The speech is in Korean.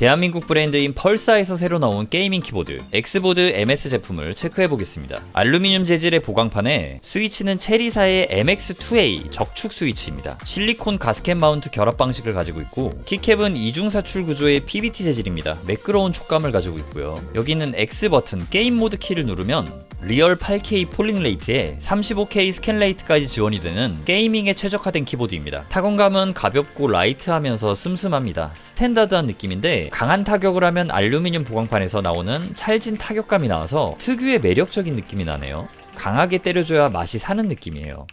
대한민국 브랜드인 펄사에서 새로 나온 게이밍 키보드 엑스보드 MS 제품을 체크해 보겠습니다. 알루미늄 재질의 보강판에 스위치는 체리사의 MX2A 적축 스위치입니다. 실리콘 가스켓 마운트 결합 방식을 가지고 있고 키캡은 이중사출 구조의 PBT 재질입니다. 매끄러운 촉감을 가지고 있고요. 여기는 X 버튼 게임 모드 키를 누르면 리얼 8K 폴링 레이트에 35K 스캔 레이트까지 지원이 되는 게이밍에 최적화된 키보드입니다. 타건감은 가볍고 라이트하면서 슴슴합니다. 스탠다드한 느낌인데 강한 타격을 하면 알루미늄 보강판에서 나오는 찰진 타격감이 나와서 특유의 매력적인 느낌이 나네요. 강하게 때려줘야 맛이 사는 느낌이에요.